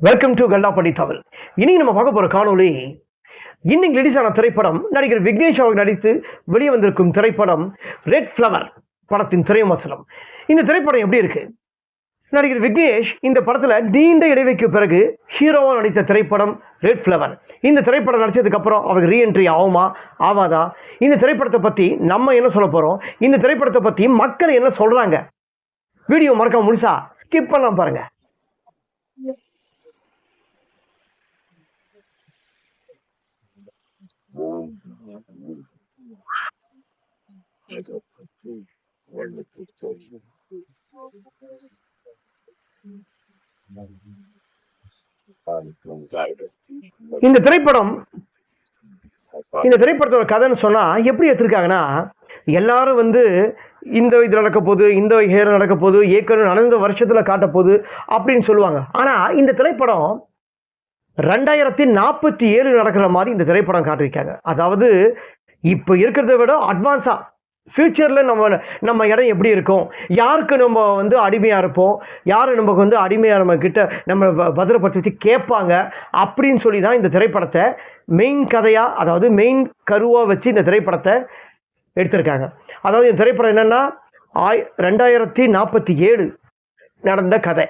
Welcome to கல்லாப்படி Tamil இன்னைக்கு நம்ம பார்க்க போற காணொலி இன்னைக்கு ரிலீஸான ஆன திரைப்படம் நடிகர் விக்னேஷ் அவர்கள் நடித்து வெளியே வந்திருக்கும் திரைப்படம் ரெட் ஃப்ளவர் படத்தின் திரைவிமர்சனம் இந்த திரைப்படம் எப்படி இருக்கு? நடிகர் விக்னேஷ் இந்த படத்துல நீண்ட இடைவெளிக்கு பிறகு ஹீரோவா நடித்த திரைப்படம் ரெட் ஃப்ளவர் இந்த திரைப்படம் நடித்ததுக்கப்புறம் அவருக்கு ரீஎன்ட்ரி ஆகுமா ஆவாதா இந்த திரைப்படத்தை பற்றி நம்ம என்ன சொல்ல போறோம்? இந்த திரைப்படத்தை பற்றி மக்கள் என்ன சொல்றாங்க? வீடியோ மறக்காம முழுசா ஸ்கிப் பண்ணலாம் பாருங்க. இந்த திரைப்படம் இந்த திரைப்படத்தோட கதைன்னு சொன்னா எப்படி எடுத்திருக்காங்கன்னா எல்லாரும் வந்து இந்த இது நடக்க போகுது இந்த ஹேர் நடக்க போகுது ஏற்கனவே நடந்த வருஷத்துல காட்ட போகுது அப்படின்னு சொல்லுவாங்க. ஆனா இந்த திரைப்படம் ரெண்டாயிரத்தி நாற்பத்தி ஏழு நடக்கிற மாதிரி இந்த திரைப்படம் காட்டியிருக்காங்க. அதாவது இப்போ இருக்கிறத விட அட்வான்ஸாக ஃப்யூச்சரில் நம்ம நம்ம இடம் எப்படி இருக்கும்? யாருக்கு நம்ம வந்து அடிமையாக இருப்போம்? யார் நமக்கு வந்து அடிமையாக நம்ம கிட்ட நம்ம பத்திரப்படுத்தி வச்சு கேட்பாங்க? அப்படின்னு சொல்லி தான் இந்த திரைப்படத்தை மெயின் கதையாக அதாவது மெயின் கருவாக வச்சு இந்த திரைப்படத்தை எடுத்திருக்காங்க. அதாவது இந்த திரைப்படம் என்னென்னா ஆய் ரெண்டாயிரத்தி நாற்பத்தி ஏழு நடந்த கதை.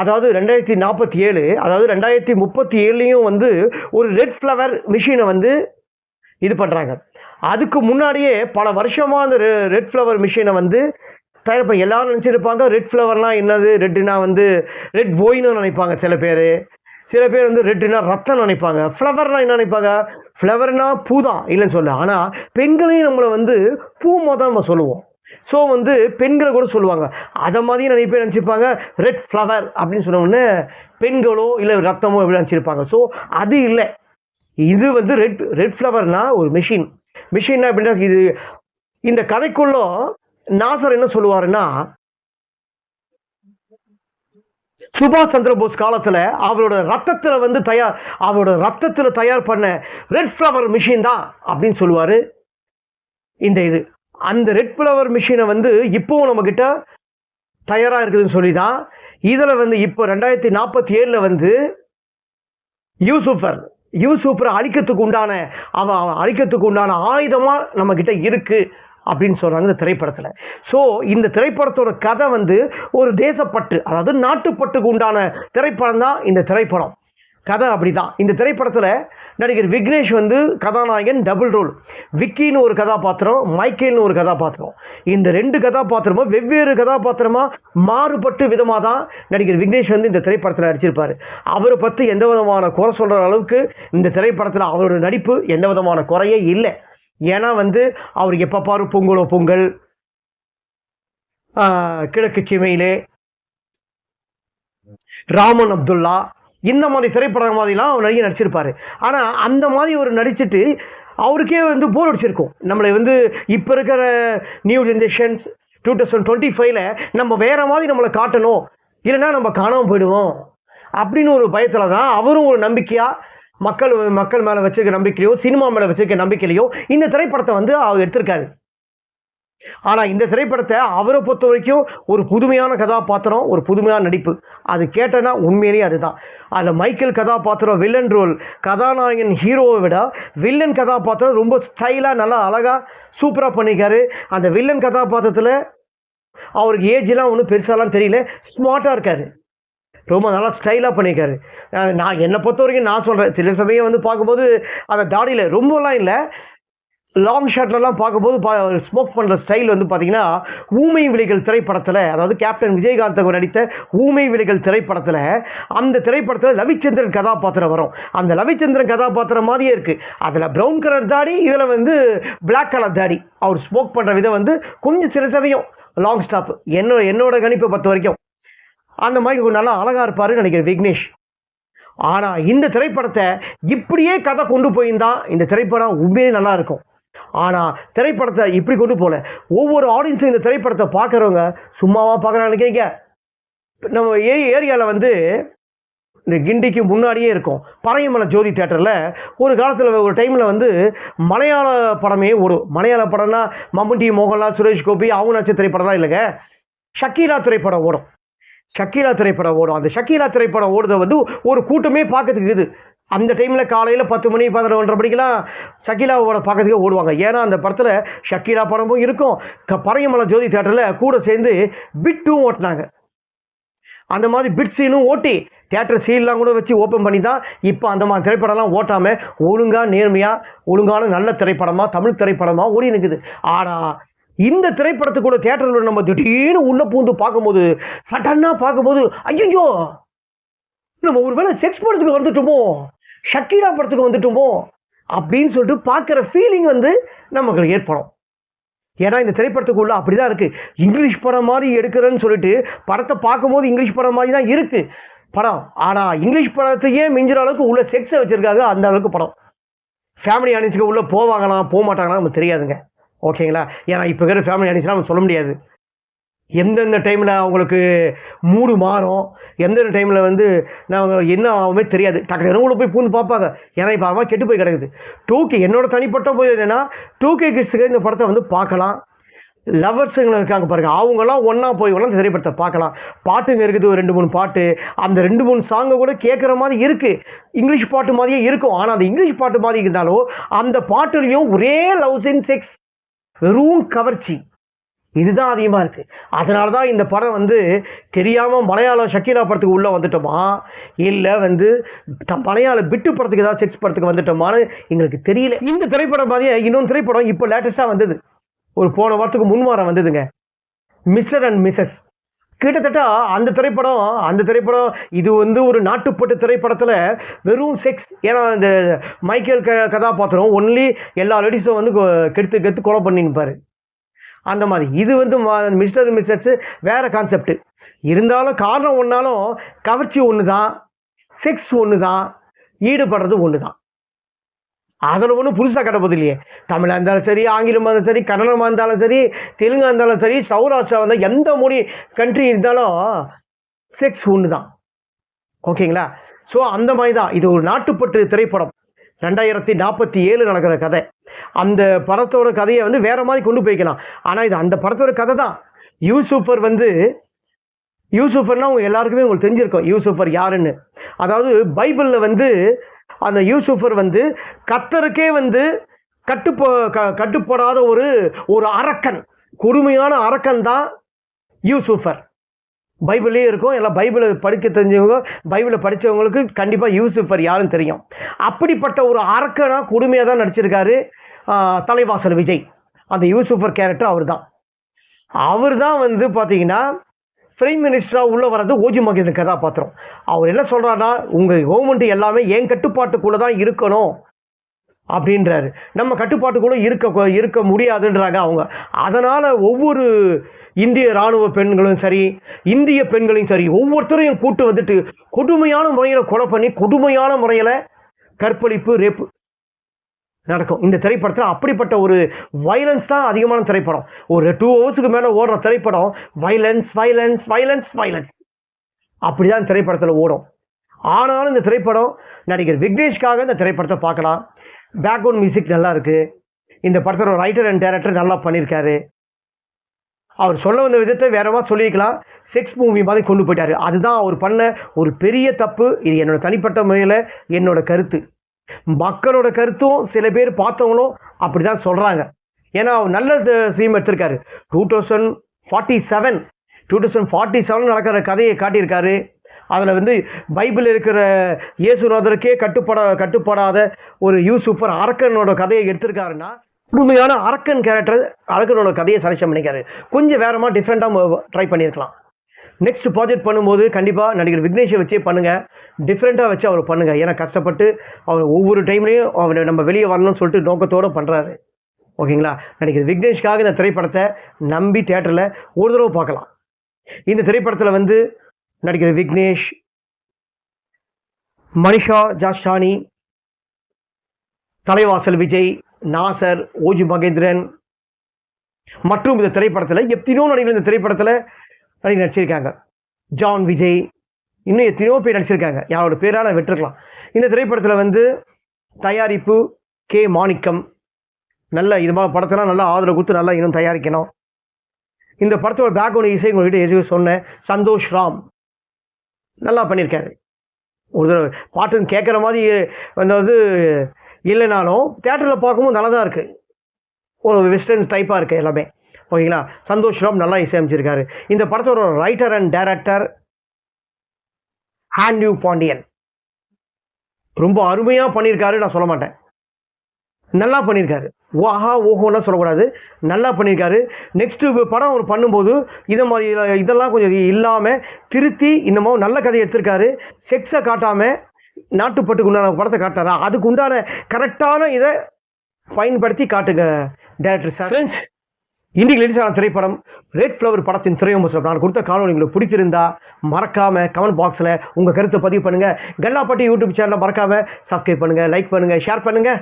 அதாவது ரெண்டாயிரத்தி நாற்பத்தி ஏழு அதாவது ரெண்டாயிரத்தி முப்பத்தி ஏழுலையும் வந்து ஒரு ரெட் ஃப்ளவர் மிஷினை வந்து இது பண்ணுறாங்க அதுக்கு முன்னாடியே பல வருஷமாக அந்த ரெட் ஃப்ளவர் மிஷினை வந்து தயார் பண்ணி எல்லாரும் நினச்சிருப்பாங்க ரெட் ஃப்ளவர்லாம் என்னது? ரெட்டுனா வந்து ரெட் போயின்னு நினைப்பாங்க சில பேர். சில பேர் வந்து ரெட்டுனா ரத்தம் நினைப்பாங்க. ஃப்ளவர்னால் என்ன நினைப்பாங்க? ஃப்ளவர்னா பூ தான் இல்லைன்னு சொல்ல ஆனால் பெண்களையும் நம்மளை வந்து பூ தான் நம்ம சொல்லுவோம். ஸோ வந்து பெண்களை கூட சொல்லுவாங்க. அதை மாதிரி நிறைய பேர் நினச்சிருப்பாங்க. ரெட் ஃப்ளவர் அப்படின்னு சொன்ன பெண்களோ இல்லை ரத்தமோ எப்படி நினச்சிருப்பாங்க. ஸோ அது இல்லை. இது வந்து ரெட் ரெட் ஃப்ளவர்னால் ஒரு மிஷின் மிஷின்னா எப்படின்னா இது இந்த கதைக்குள்ள நாசர் என்ன சொல்லுவாருன்னா சுபாஷ் சந்திர போஸ் அவரோட ரத்தத்தில் வந்து தயார் அவரோட ரத்தத்தில் தயார் பண்ண ரெட் ஃப்ளவர் மிஷின் தான் அப்படின்னு சொல்லுவார். இந்த இது. அந்த ரெட் ஃப்ளவர் மிஷினை வந்து இப்போவும் நம்மக்கிட்ட தயாராக இருக்குதுன்னு சொல்லி தான் இதில் வந்து இப்போ ரெண்டாயிரத்தி நாற்பத்தி ஏழில் வந்து யூசூஃபர் யூசூஃபரை அழிக்கிறதுக்கு உண்டான அவன் அவன் அழிக்கிறதுக்கு உண்டான ஆயுதமாக நம்மக்கிட்ட இருக்குது அப்படின்னு சொல்கிறாங்க இந்த திரைப்படத்தில். ஸோ இந்த திரைப்படத்தோட கதை வந்து ஒரு தேசப்பட்டு அதாவது நாட்டுப்பட்டுக்கு உண்டான திரைப்படம் தான் இந்த திரைப்படம். கதை அப்படிதான். இந்த திரைப்படத்தில் நடிகர் விக்னேஷ் வந்து கதாநாயகன் டபுள் ரோல் விக்கின்னு ஒரு கதாபாத்திரம் மைக்கேல்னு ஒரு கதாபாத்திரம். இந்த ரெண்டு கதாபாத்திரமும் வெவ்வேறு கதாபாத்திரமாக மாறுபட்டு விதமாக தான் நடிகர் விக்னேஷ் வந்து இந்த திரைப்படத்தில் நடிச்சிருப்பார். அவரை பற்றி எந்த விதமான குறை சொல்கிற அளவுக்கு இந்த திரைப்படத்தில் அவரோட நடிப்பு எந்த விதமான குறையே இல்லை. ஏன்னா வந்து அவர் எப்போ பாரு பொங்கலோ பொங்கல் கிழக்கு சிமையிலே ராமன் அப்துல்லா இந்த மாதிரி திரைப்படம் மாதிரிலாம் அவர் நடிகை நடிச்சிருப்பார். ஆனால் அந்த மாதிரி ஒரு நடிச்சுட்டு அவருக்கே வந்து போர் அடிச்சிருக்கும். நம்மளை வந்து இப்போ இருக்கிற new generations two thousand twenty ஃபைவ்ல நம்ம வேறு மாதிரி நம்மளை காட்டணும். இல்லைன்னா நம்ம காணாமல் போயிடுவோம். அப்படின்னு ஒரு பயத்தில் தான் அவரும் ஒரு நம்பிக்கையாக மக்கள் மக்கள் மேலே வச்சுருக்க நம்பிக்கையோ சினிமா மேலே வச்சுருக்க நம்பிக்கையிலையோ இந்த திரைப்படத்தை வந்து அவர் எடுத்திருக்காரு. ஆனால் இந்த திரைப்படத்தை அவரை பொறுத்த வரைக்கும் ஒரு புதுமையான கதாபாத்திரம் ஒரு புதுமையான நடிப்பு. அது கேட்டனா உண்மையிலேயே அதுதான். அதில் மைக்கேல் கதாபாத்திரம் வில்லன் ரோல். கதாநாயகன் ஹீரோவை விட வில்லன் கதாபாத்திரம் ரொம்ப ஸ்டைலாக நல்லா அழகாக சூப்பராக பண்ணியிருக்காரு அந்த வில்லன் கதாபாத்திரத்தில் அவருக்கு ஏஜ்லாம் ஒன்றும் பெருசாலாம் தெரியல. ஸ்மார்ட்டாக இருக்கார். ரொம்ப நல்லா ஸ்டைலாக பண்ணியிருக்காரு நான் என்னை பொறுத்த வரைக்கும் நான் சொல்கிறேன் சில சமயம் வந்து பார்க்கும்போது அந்த தாடியில் ரொம்பலாம் இல்லை. லாங் ஷாட்லலாம் பார்க்கும்போது பா ஸ்மோக் பண்ணுற ஸ்டைல் வந்து பார்த்தீங்கன்னா ஊமை விழிகள் திரைப்படத்தில் அதாவது கேப்டன் விஜயகாந்த் அவர் நடித்த ஊமை விழிகள் திரைப்படத்தில் அந்த திரைப்படத்தில் ரவிச்சந்திரன் கதாபாத்திரம் வரும். அந்த ரவிச்சந்திரன் கதாபாத்திரம் மாதிரியே இருக்குது அதில் ப்ரௌன் கலர் தாடி இதில் வந்து பிளாக் கலர் தாடி. அவர் ஸ்மோக் பண்ணுற விதம் வந்து கொஞ்சம் சில சமயம் லாங் ஸ்டாப் என்னோட என்னோட கணிப்பை பொறுத்த வரைக்கும். அந்த மாதிரி ஒரு நல்லா அழகாக இருப்பாருன்னு நினைக்கிறேன் விக்னேஷ். ஆனால் இந்த திரைப்படத்தை இப்படியே கதை கொண்டு போயிருந்தால் இந்த திரைப்படம் உண்மையே நல்லா இருக்கும். ஆனால் திரைப்படத்தை இப்படி கொண்டு போகல ஒவ்வொரு ஆடியன்ஸும் இந்த திரைப்படத்தை பார்க்குறவங்க சும்மாவா பார்க்குறாங்க நினைக்கிறீங்க நம்ம ஏ ஏரியாவில் வந்து இந்த கிண்டிக்கு முன்னாடியே இருக்கும். பறையமலை ஜோதி தேட்டரில் ஒரு காலத்தில் ஒரு டைமில் வந்து மலையாள படமே ஓடும் மலையாள படம்னா மம்முட்டி மோகன்லால் சுரேஷ் கோபி அவங்க நட்ச திரைப்படம்லாம் இல்லைங்க. ஷக்கீலா திரைப்படம் ஓடும். ஷக்கீலா திரைப்படம் ஓடும். அந்த ஷக்கீலா திரைப்படம் ஓடுறத வந்து ஒரு கூட்டமே பார்க்கறதுக்கு இது. அந்த டைமில் காலையில் பத்து மணி பதினொன்றரை மணிக்கெல்லாம் ஷக்கீலாவோட பக்கத்துக்கே ஓடுவாங்க. ஏன்னா அந்த படத்தில் ஷக்கீலா படமும் இருக்கும். க பறையமலை ஜோதி தேட்டரில் கூட சேர்ந்து பிட்டும் ஓட்டினாங்க. அந்த மாதிரி பிட் சீனும் ஓட்டி தேட்டர் சீன்லாம் கூட வச்சு ஓப்பன் பண்ணி தான் இப்போ அந்த மாதிரி திரைப்படம்லாம் ஓட்டாமல் ஒழுங்காக நேர்மையாக ஒழுங்கான நல்ல திரைப்படமாக தமிழ் திரைப்படமாக ஓடி நிற்குது ஆனால் இந்த திரைப்படத்துக்குள்ள தேட்டரில் நம்ம திடீர்னு உள்ளே பூந்து பார்க்கும்போது சடன்னாக பார்க்கும்போது ஐயோ நம்ம ஒருவேளை செக்ஸ் படத்துக்கு வந்துட்டோமோ? ஷக்கீரா படத்துக்கு வந்துட்டோமோ அப்படின்னு சொல்லிட்டு பார்க்குற ஃபீலிங் வந்து நமக்கு ஏற்படும். ஏன்னா இந்த திரைப்படத்துக்குள்ள அப்படி தான் இருக்குது இங்கிலீஷ் படம் மாதிரி எடுக்கிறேன்னு சொல்லிட்டு படத்தை பார்க்கும்போது இங்கிலீஷ் படம் மாதிரி தான் இருக்குது படம். ஆனால் இங்கிலீஷ் படத்தையே மிஞ்சுற அளவுக்கு உள்ள செக்ஸை வச்சுருக்காங்க அந்த அளவுக்கு படம். ஃபேமிலி ஆடியன்ஸுக்கு உள்ளே போவாங்களா போக மாட்டாங்களா நமக்கு தெரியாதுங்க. ஓகேங்களா ஏன்னா இப்போ இருக்கிற ஃபேமிலி ஆடியன்ஸ்லாம் நம்ம சொல்ல முடியாது. எந்தெந்த டைமில் அவங்களுக்கு மூடு மாறும் எந்தெந்த டைமில் வந்து நான் என்ன ஆகுமே தெரியாது. டக்கு இரவுல போய் பூந்து பார்ப்பாங்க. ஏன்னா இப்போ அவன் கெட்டு போய் கிடக்குது. டூ கே தனிப்பட்ட போய் என்னென்னா டூ கே கிட்ஸுக்கு இந்த படத்தை வந்து பார்க்கலாம். லவர்ஸுங்க இருக்காங்க பாருங்கள் அவங்கெல்லாம் ஒன்றா போய் ஒன்றா இந்த திரைப்படத்தை பார்க்கலாம். பாட்டுங்க இருக்குது ஒரு ரெண்டு மூணு பாட்டு. அந்த ரெண்டு மூணு சாங்கை கூட கேட்குற மாதிரி இருக்குது இங்கிலீஷ் பாட்டு மாதிரியே இருக்கும். ஆனால் அந்த இங்கிலீஷ் பாட்டு மாதிரி இருந்தாலும் அந்த பாட்டுலேயும் ஒரே லவ்ஸ் இன் செக்ஸ் வெறும் கவர்ச்சி. இதுதான் அதிகமாக இருக்குது அதனால தான் இந்த படம் வந்து தெரியாமல் மலையாளம் ஷக்கீலா படத்துக்கு உள்ளே வந்துட்டோமா? இல்லை வந்து த மலையாள பிட்டு படத்துக்கு ஏதாவது செக்ஸ் படத்துக்கு வந்துட்டோமான்னு எங்களுக்கு தெரியல. இந்த திரைப்படம் மாதிரியே இன்னொன்று திரைப்படம் இப்போ லேட்டஸ்ட்டாக வந்தது. ஒரு போன வாரத்துக்கு முன் வாரம் வந்ததுங்க. Mister and missus. கிட்டத்தட்ட அந்த திரைப்படம் அந்த திரைப்படம் இது வந்து ஒரு நாட்டுப்பட்டு திரைப்படத்தில் வெறும் செக்ஸ். ஏன்னா இந்த மைக்கேல் க கதாபாத்திரம் ஒன்லி எல்லா லேடிஸும் வந்து கெடுத்து கெடுத்து கொலை பண்ணிருப்பாரு. அந்த மாதிரி. இது வந்து மிஸ்டர் மிஸ்ஸஸ் வேறு கான்செப்ட் இருந்தாலும் காரணம் ஒன்றாலும் கவர்ச்சி ஒன்று தான் செக்ஸ் ஒன்று தான் ஈடுபடுறது ஒன்று தான் அதில் ஒன்றும் புதுசாக கட்டப்போது இல்லையே. தமிழாக இருந்தாலும் சரி ஆங்கிலமாக இருந்தாலும் சரி கன்னடமாக இருந்தாலும் சரி தெலுங்காக இருந்தாலும் சரி சௌராஷ்டிரா இருந்தால் எந்த மொழி கண்ட்ரி இருந்தாலும் செக்ஸ் ஒன்று தான் ஓகேங்களா? ஸோ அந்த மாதிரி தான் இது ஒரு நாட்டுப்பற்று திரைப்படம். ரெண்டாயிரத்தி நாற்பத்தி ஏழு நடக்கிற கதை. அந்த படத்தோட கதையை வந்து வேற மாதிரி கொண்டு போய்க்கலாம். ஆனால் இது அந்த படத்தோட கதை தான் யூசூஃபர் வந்து யூசூஃபர்னால் உங்க எல்லாருக்குமே உங்களுக்கு தெரிஞ்சிருக்கும். யூசூஃபர் யாருன்னு. அதாவது பைபிளில் வந்து அந்த யூசூஃபர் வந்து கத்தருக்கே வந்து கட்டுப்போ க கட்டுப்படாத ஒரு ஒரு அரக்கன். கொடுமையான அரக்கன் தான் யூசூஃபர். பைபிளே இருக்கும். எல்லாம் பைபிளை படிக்க தெரிஞ்சவங்க பைபிளை படித்தவங்களுக்கு கண்டிப்பாக யூசுஃபர் யாருன்னு தெரியும். அப்படிப்பட்ட ஒரு அரக்கனாக கொடுமையாக தான் நடிச்சிருக்காரு. தலைவாசல் விஜய். அந்த யூசுஃபர் கேரக்டர் அவர் தான் அவர் தான் வந்து பார்த்தீங்கன்னா பிரைம் மினிஸ்டராக உள்ளே வர்றது ஓஜி மகேந்திரன் கதாபாத்திரம். அவர் என்ன சொல்கிறாருன்னா உங்கள் கவர்மெண்ட் எல்லாமே என் கட்டுப்பாட்டுக்குள்ளே தான் இருக்கணும் அப்படின்றாரு. நம்ம கட்டுப்பாட்டுக்குள்ளே இருக்க இருக்க முடியாதுன்றாங்க அவங்க. அதனால் ஒவ்வொரு இந்திய இராணுவ பெண்களும் சரி இந்திய பெண்களையும் சரி ஒவ்வொருத்தரையும் கூட்டு வந்துட்டு கொடுமையான முறையில் கொலை பண்ணி கொடுமையான முறையில் கற்பழிப்பு ரேப்பு நடக்கும். இந்த திரைப்படத்தில் அப்படிப்பட்ட ஒரு வைலன்ஸ் தான் அதிகமான திரைப்படம். ஒரு டூ ஹவர்ஸுக்கு மேலே ஓடுற திரைப்படம் வைலன்ஸ் வைலன்ஸ் வைலன்ஸ் வைலன்ஸ் அப்படிதான் திரைப்படத்தில் ஓடும். ஆனாலும் இந்த திரைப்படம் நடிகர் விக்னேஷ்காக இந்த திரைப்படத்தை பார்க்கலாம். பேக்ரவுண்ட் மியூசிக் நல்லா இருக்குது இந்த படத்தோட ரைட்டர் அண்ட் டைரக்டர் நல்லா பண்ணியிருக்காரு. அவர் சொல்ல வந்த விதத்தை வேறமாக சொல்லியிருக்கலாம். செக்ஸ் மூவி மாதிரி கொண்டு போயிட்டார். அதுதான் அவர் பண்ண ஒரு பெரிய தப்பு. இது என்னோடய தனிப்பட்ட முறையில் என்னோடய கருத்து. மக்களோட கருத்தும் சில பேர் பார்த்தவங்களும் அப்படி தான் சொல்கிறாங்க ஏன்னா அவர் நல்ல சீம் எடுத்திருக்காரு. Two thousand forty seven two thousand forty seven நடக்கிற கதையை காட்டியிருக்காரு. அதில் வந்து பைபிள் இருக்கிற இயேசுநாதருக்கே கட்டுப்பட கட்டுப்படாத ஒரு யூசுஃபர் அரக்கனோட கதையை எடுத்திருக்காருன்னா முழுமையான அரக்கன் கேரக்டர் அரக்கனோட கதையை செலக்ஷன் பண்ணிக்காரு. கொஞ்சம் வேறமாக டிஃப்ரெண்ட்டாக ட்ரை பண்ணியிருக்கலாம். நெக்ஸ்ட் ப்ராஜெக்ட் பண்ணும்போது கண்டிப்பாக நடிகர் விக்னேஷை வச்சே பண்ணுங்கள் டிஃப்ரெண்ட்டாக வச்சு அவர் பண்ணுங்கள் ஏன்னா கஷ்டப்பட்டு அவர் ஒவ்வொரு டைம்லேயும் அவர் நம்ம வெளியே வரணும்னு சொல்லிட்டு நோக்கத்தோடு பண்ணுறாரு ஓகேங்களா? நடிகர் விக்னேஷ்காக இந்த திரைப்படத்தை நம்பி தேட்டரில் ஒரு தடவை பார்க்கலாம். இந்த திரைப்படத்தில் வந்து நடிகர் விக்னேஷ் மனிஷா ஜாஷானி தலைவாசல் விஜய் நாசர் ஓஜி மகேந்திரன் மற்றும் இந்த திரைப்படத்தில் எத்தனையோ நடிகர் இந்த திரைப்படத்தில் நடிகர் நடிச்சிருக்காங்க. ஜான் விஜய் இன்னும் எத்தனையோ பேர் நடிச்சிருக்காங்க. யாரோட பேரான விட்டுருக்கலாம். இந்த திரைப்படத்தில் வந்து தயாரிப்பு கே. மாணிக்கம். நல்ல இது மாதிரி படத்தெல்லாம் நல்லா ஆதரவு கொடுத்து நல்லா இன்னும் தயாரிக்கணும். இந்த படத்தோட பேக்ரவுண்ட் இசை உங்கள்கிட்ட எதுவும் சொன்னேன். சந்தோஷ் ராம். நல்லா பண்ணியிருக்காரு. ஒரு தடவை பாட்டுன்னு கேட்குற மாதிரி வந்து இல்லைனாலும் தேட்டரில் பார்க்கும்போது நல்லா தான் இருக்குது ஒரு வெஸ்டர்ன் டைப்பாக இருக்குது எல்லாமே. ஓகேங்களா? சந்தோஷ் ராம் நல்லா இசையமைச்சிருக்காரு. இந்த படத்தோட ரைட்டர் அண்ட் டைரக்டர் ஹேண்ட்யூ பாண்டியன் ரொம்ப அருமையாக பண்ணியிருக்காரு நான் சொல்ல மாட்டேன். நல்லா பண்ணியிருக்காரு ஓஹா ஓஹோலாம் சொல்லக்கூடாது. நல்லா பண்ணியிருக்காரு நெக்ஸ்ட்டு படம் அவர் பண்ணும்போது இதை மாதிரி இதெல்லாம் கொஞ்சம் இல்லாமல் திருத்தி இந்த நல்ல கதையை எடுத்திருக்காரு. செக்ஸை காட்டாமல் நாட்டுப்பட்டுக்கு உண்டான படத்தை காட்டாரா அதுக்கு உண்டான கரெக்டான இதை பயன்படுத்தி காட்டுங்க டேரக்டர் சார் ஃப்ரெண்ட்ஸ் இன்றைக்கு ரிலீஸான திரைப்படம் ரெட் ஃப்ளவர் படத்தின் திரையம்பசம் நான் கொடுத்த காணொலி உங்களுக்கு பிடிச்சிருந்தா மறக்காமல் கமெண்ட் பாக்ஸில் உங்கள் கருத்தை பதிவு பண்ணுங்கள் கல்லாப்பட்டி யூடியூப் சேனலை மறக்காமல் சப்ஸ்கிரைப் பண்ணுங்கள் லைக் பண்ணுங்கள் ஷேர் பண்ணுங்கள்